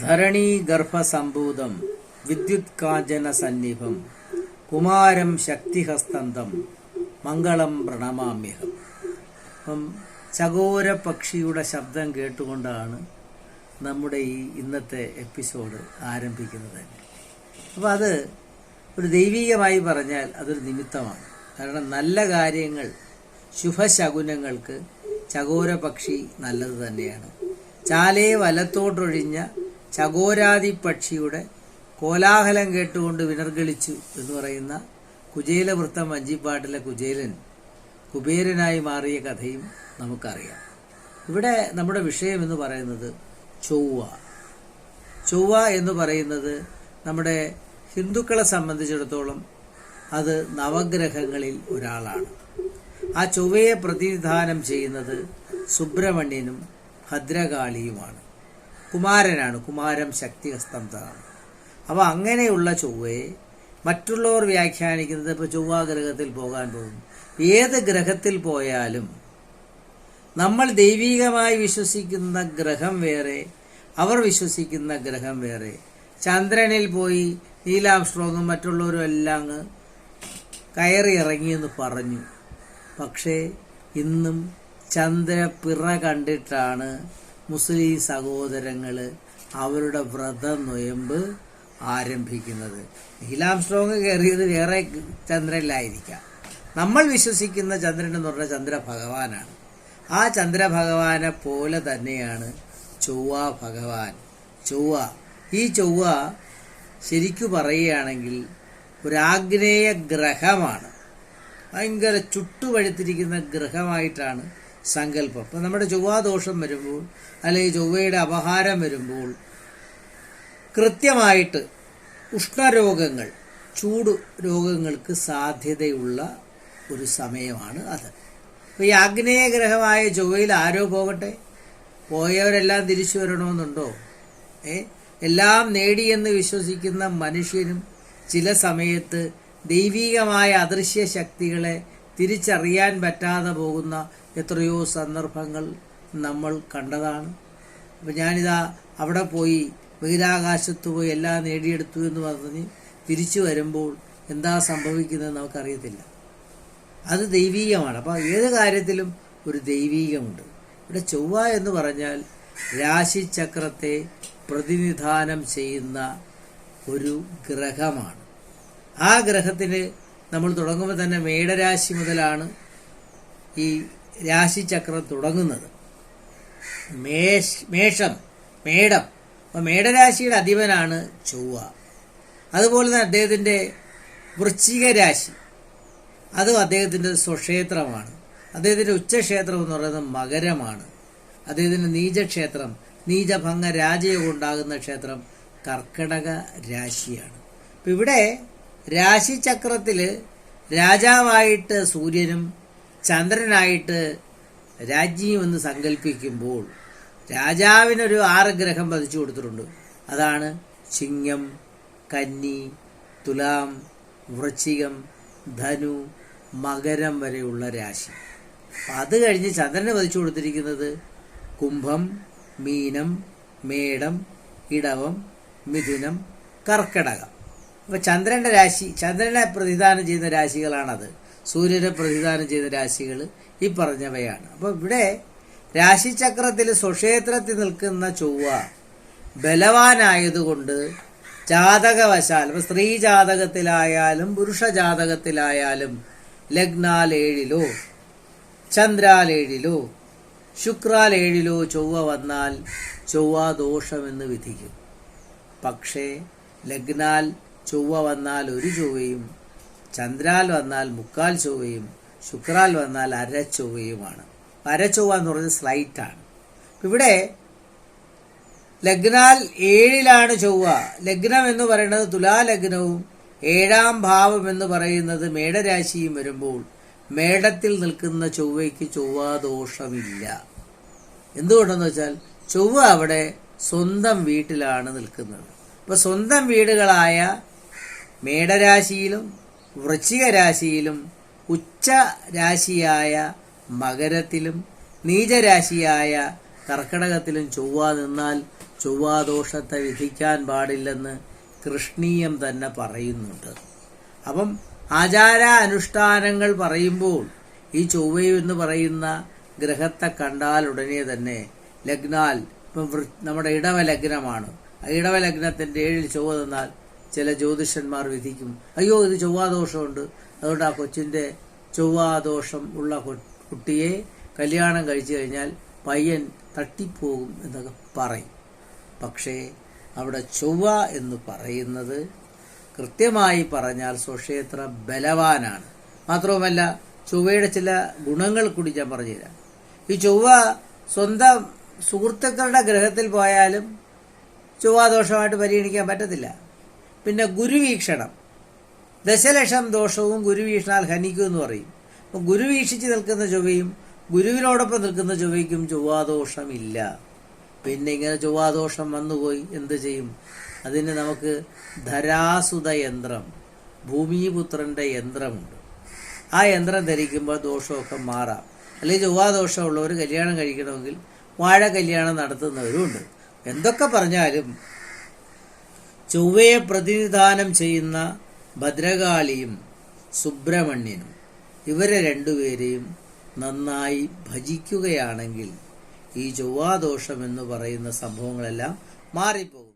ധരണീഗർഭസംഭൂതം വിദ്യുത്കാഞ്ചന സന്നിഭം കുമാരം ശക്തിഹസ്തന്തം മംഗളം പ്രണമാമ്യഹം. അപ്പം ചകോര പക്ഷിയുടെ ശബ്ദം കേട്ടുകൊണ്ടാണ് നമ്മുടെ ഈ ഇന്നത്തെ എപ്പിസോഡ് ആരംഭിക്കുന്നത്. തന്നെ അപ്പോൾ അത് ഒരു ദൈവീകമായി പറഞ്ഞാൽ അതൊരു നിമിത്തമാണ്. കാരണം നല്ല കാര്യങ്ങൾ ശുഭശകുനങ്ങൾക്ക് ചകോര പക്ഷി നല്ലത് തന്നെയാണ്. ചാലയെ വലത്തോട്ടൊഴിഞ്ഞ ചകോരാതി പക്ഷിയുടെ കോലാഹലം കേട്ടുകൊണ്ട് വിനർഗളിച്ചു എന്ന് പറയുന്ന കുചേലവൃത്തം വഞ്ചിപ്പാട്ടിലെ കുചേലൻ കുബേരനായി മാറിയ കഥയും നമുക്കറിയാം. ഇവിടെ നമ്മുടെ വിഷയം എന്ന് പറയുന്നത് ചൊവ്വ. ചൊവ്വ എന്ന് പറയുന്നത് നമ്മുടെ ഹിന്ദുക്കളെ സംബന്ധിച്ചിടത്തോളം അത് നവഗ്രഹങ്ങളിൽ ഒരാളാണ്. ആ ചൊവ്വയെ പ്രതിനിധാനം ചെയ്യുന്നത് സുബ്രഹ്മണ്യനും ഭദ്രകാളിയുമാണ്. കുമാരനാണ്. കുമാരം ശക്തിഹസ്തംതാണ് അപ്പോൾ അങ്ങനെയുള്ള ചൊവ്വയെ മറ്റുള്ളവർ വ്യാഖ്യാനിക്കുന്നത് ഇപ്പോൾ ചൊവ്വ ഗ്രഹത്തിൽ പോകാൻ പോകുന്നു ഏത് ഗ്രഹത്തിൽ പോയാലും നമ്മൾ ദൈവീകമായി വിശ്വസിക്കുന്ന ഗ്രഹം വേറെ അവർ വിശ്വസിക്കുന്ന ഗ്രഹം വേറെ. ചന്ദ്രനിൽ പോയി നീലാംസ്ട്രോങ്ങും മറ്റുള്ളവരും എല്ലാം അങ്ങ് കയറി ഇറങ്ങിയെന്ന് പറഞ്ഞു. പക്ഷേ ഇന്നും ചന്ദ്രപ്പിറ കണ്ടിട്ടാണ് മുസ്ലിം സഹോദരങ്ങൾ അവരുടെ വ്രത നൊയമ്പ് ആരംഭിക്കുന്നത്. നീലാംസ്ട്രോങ് കയറിയത് വേറെ ചന്ദ്രനിലായിരിക്കാം. നമ്മൾ വിശ്വസിക്കുന്ന ചന്ദ്രൻ എന്ന് പറഞ്ഞ ചന്ദ്ര ഭഗവാനാണ് ആ ചന്ദ്രഭഗവാനെ പോലെ തന്നെയാണ് ചൊവ്വ ഭഗവാൻ. ചൊവ്വ. ഈ ചൊവ്വ ശരിക്കു പറയുകയാണെങ്കിൽ ഒരാഗ്നേയ ഗ്രഹമാണ്. ഭയങ്കര ചുട്ടുപഴുത്തിരിക്കുന്ന ഗ്രഹമായിട്ടാണ് സങ്കല്പം. ഇപ്പം നമ്മുടെ ചൊവ്വാദോഷം വരുമ്പോൾ അല്ലെങ്കിൽ ചൊവ്വയുടെ അപഹാരം വരുമ്പോൾ കൃത്യമായിട്ട് ഉഷ്ണരോഗങ്ങൾ ചൂട് രോഗങ്ങൾക്ക് സാധ്യതയുള്ള ഒരു സമയമാണ് അത്. അപ്പോൾ ഈ ആഗ്നേയഗ്രഹമായ ചൊവ്വയിൽ ആരോ പോകട്ടെ? പോയവരെല്ലാം തിരിച്ചു വരണമെന്നുണ്ടോ? ഏ? എല്ലാം നേടിയെന്ന് വിശ്വസിക്കുന്ന മനുഷ്യനും ചില സമയത്ത് ദൈവികമായ അദൃശ്യ ശക്തികളെ തിരിച്ചറിയാൻ പറ്റാതെ പോകുന്ന എത്രയോ സന്ദർഭങ്ങൾ നമ്മൾ കണ്ടതാണ്. അപ്പം ഞാനിതാ അവിടെ പോയി ബഹിരാകാശത്ത് പോയി എല്ലാം നേടിയെടുത്തു എന്ന് പറഞ്ഞ് തിരിച്ചു വരുമ്പോൾ എന്താ സംഭവിക്കുന്നത് നമുക്കറിയത്തില്ല. അത് ദൈവീകമാണ്. അപ്പോൾ ഏത് കാര്യത്തിലും ഒരു ദൈവീകമുണ്ട്. ഇവിടെ ചൊവ്വ എന്ന് പറഞ്ഞാൽ രാശിചക്രത്തെ പ്രതിനിധാനം ചെയ്യുന്ന ഒരു ഗ്രഹമാണ്. ആ ഗ്രഹത്തിന് നമ്മൾ തുടങ്ങുമ്പോൾ തന്നെ മേടരാശി മുതലാണ് ഈ രാശിചക്രം തുടങ്ങുന്നത്. മേഷ് മേഷം മേടം. അപ്പോൾ മേടരാശിയുടെ അധിപനാണ് ചൊവ്വ. അതുപോലെ തന്നെ അദ്ദേഹത്തിന്റെ വൃശ്ചിക രാശി. അതും അദ്ദേഹത്തിന്റെ സ്വക്ഷേത്രമാണ്. അദ്ദേഹത്തിന്റെ ഉച്ചക്ഷേത്രം എന്ന് പറയുന്നത് മകരമാണ്. അദ്ദേഹത്തിന്റെ നീചക്ഷേത്രം നീചഭംഗ രാജയോഗം ഉണ്ടാകുന്ന ക്ഷേത്രം കർക്കടക രാശിയാണ്. അപ്പം ഇവിടെ രാശിചക്രത്തിൽ രാജാവായിട്ട് സൂര്യനും ചന്ദ്രനായിട്ട് രാജ്ഞിയും എന്ന് സങ്കല്പിക്കുമ്പോൾ രാജാവിനൊരു ആറ് ഗ്രഹം പതിച്ചു കൊടുത്തിട്ടുണ്ട്. അതാണ് ചിങ്ങം കന്നി തുലാം വൃശ്ചികം ധനു മകരം വരെയുള്ള രാശി. അത് കഴിഞ്ഞ് ചന്ദ്രന് പതിച്ചു കൊടുത്തിരിക്കുന്നത് കുംഭം മീനം മേടം ഇടവം മിഥുനം കർക്കടകം. അപ്പോൾ ചന്ദ്രന്റെ രാശി ചന്ദ്രനെ പ്രതിദാനം ചെയ്യുന്ന രാശികളാണത്. സൂര്യനെ പ്രതിദാനം ചെയ്യുന്ന രാശികൾ ഈ പറഞ്ഞവയാണ്. അപ്പോൾ ഇവിടെ രാശിചക്രത്തിൽ സ്വക്ഷേത്രത്തിൽ നിൽക്കുന്ന ചൊവ്വ ബലവാനായതുകൊണ്ട് ജാതകവശാൽ ഇപ്പൊ സ്ത്രീ ജാതകത്തിലായാലും പുരുഷ ജാതകത്തിലായാലും ഏഴിലോ ശുക്രാൽ ഏഴിലോ ചൊവ്വ വന്നാൽ ചൊവ്വ ദോഷമെന്ന് വിധിക്കും. പക്ഷേ ലഗ്നാൽ ചൊവ്വ വന്നാൽ ഒരു ചൊവ്വയും ചന്ദ്രാൽ വന്നാൽ മുക്കാൽ ചൊവ്വയും ശുക്രാൽ വന്നാൽ അര ചൊവ്വയുമാണ്. അര ചൊവ്വ എന്ന് സ്ലൈറ്റ് സ്ലൈറ്റാണ് ഇവിടെ ലഗ്നാൽ ഏഴിലാണ് ചൊവ്വ. ലഗ്നം എന്ന് പറയുന്നത് തുലാലഗ്നവും ഏഴാം ഭാവം എന്ന് പറയുന്നത് മേടരാശിയും വരുമ്പോൾ മേടത്തിൽ നിൽക്കുന്ന ചൊവ്വയ്ക്ക് ചൊവ്വാദോഷമില്ല. എന്തുകൊണ്ടെന്ന് വെച്ചാൽ ചൊവ്വ അവിടെ സ്വന്തം വീട്ടിലാണ് നിൽക്കുന്നത്. അപ്പോൾ സ്വന്തം വീടുകളായ മേടരാശിയിലും വൃശ്ചിക രാശിയിലും ഉച്ച രാശിയായ മകരത്തിലും നീചരാശിയായ കർക്കടകത്തിലും ചൊവ്വ നിന്നാൽ ചൊവ്വാദോഷത്തെ വിധിക്കാൻ പാടില്ലെന്ന് കൃഷ്ണീയം തന്നെ പറയുന്നുണ്ട്. അപ്പം ആചാര അനുഷ്ഠാനങ്ങൾ പറയുമ്പോൾ ഈ ചൊവ്വയും എന്ന് പറയുന്ന ഗ്രഹത്തെ കണ്ടാൽ ഉടനെ തന്നെ ലഗ്നാൽ ഇപ്പം നമ്മുടെ ഇടവലഗ്നമാണ്. ആ ഇടവ ലഗ്നത്തിന്റെ ഏഴിൽ ചൊവ്വ തന്നാൽ ചില ജ്യോതിഷന്മാർ വിധിക്കും അയ്യോ ഇത് ചൊവ്വാദോഷമുണ്ട്. അതുകൊണ്ട് ആ കൊച്ചിന്റെ ചൊവ്വാദോഷം ഉള്ള കുട്ടിയെ കല്യാണം കഴിച്ചു കഴിഞ്ഞാൽ പയ്യൻ തട്ടിപ്പോകും എന്നൊക്കെ പറയും. പക്ഷേ അവിടെ ചൊവ്വ എന്ന് പറയുന്നത് കൃത്യമായി പറഞ്ഞാൽ സ്വക്ഷേത്ര ബലവാനാണ്. മാത്രവുമല്ല ചൊവ്വയുടെ ചില ഗുണങ്ങൾ കൂടി ഞാൻ പറഞ്ഞുതരാം. ഈ ചൊവ്വ സ്വന്തം സുഹൃത്തുക്കളുടെ ഗ്രഹത്തിൽ പോയാലും ചൊവ്വാദോഷമായിട്ട് പരിഗണിക്കാൻ പറ്റത്തില്ല. പിന്നെ ഗുരുവീക്ഷണം. ദശലക്ഷം ദോഷവും ഗുരുവീക്ഷണാൽ ഹനിക്കും എന്ന് പറയും. അപ്പം ഗുരു വീക്ഷിച്ച് നിൽക്കുന്ന ചൊവ്വയും ഗുരുവിനോടൊപ്പം നിൽക്കുന്ന ചൊവ്വയ്ക്കും ചൊവ്വാദോഷമില്ല. പിന്നെ ഇങ്ങനെ ചൊവ്വാദോഷം വന്നുപോയി എന്ത് ചെയ്യും? അതിന് നമുക്ക് ധരാസുത യന്ത്രം ഭൂമിപുത്രന്റെ യന്ത്രമുണ്ട്. ആ യന്ത്രം ധരിക്കുമ്പോൾ ദോഷമൊക്കെ മാറാം. അല്ലെങ്കിൽ ചൊവ്വാദോഷമുള്ളവർ കല്യാണം കഴിക്കണമെങ്കിൽ വാഴ കല്യാണം നടത്തുന്നവരുമുണ്ട്. എന്തൊക്കെ പറഞ്ഞാലും ചൊവ്വയെ പ്രതിനിധാനം ചെയ്യുന്ന ഭദ്രകാളിയും സുബ്രഹ്മണ്യനും ഇവരെ രണ്ടുപേരെയും നന്നായി ഭജിക്കുകയാണെങ്കിൽ ഈ ചൊവ്വാദോഷം എന്ന് പറയുന്ന സംഭവങ്ങളെല്ലാം മാറിപ്പോകും.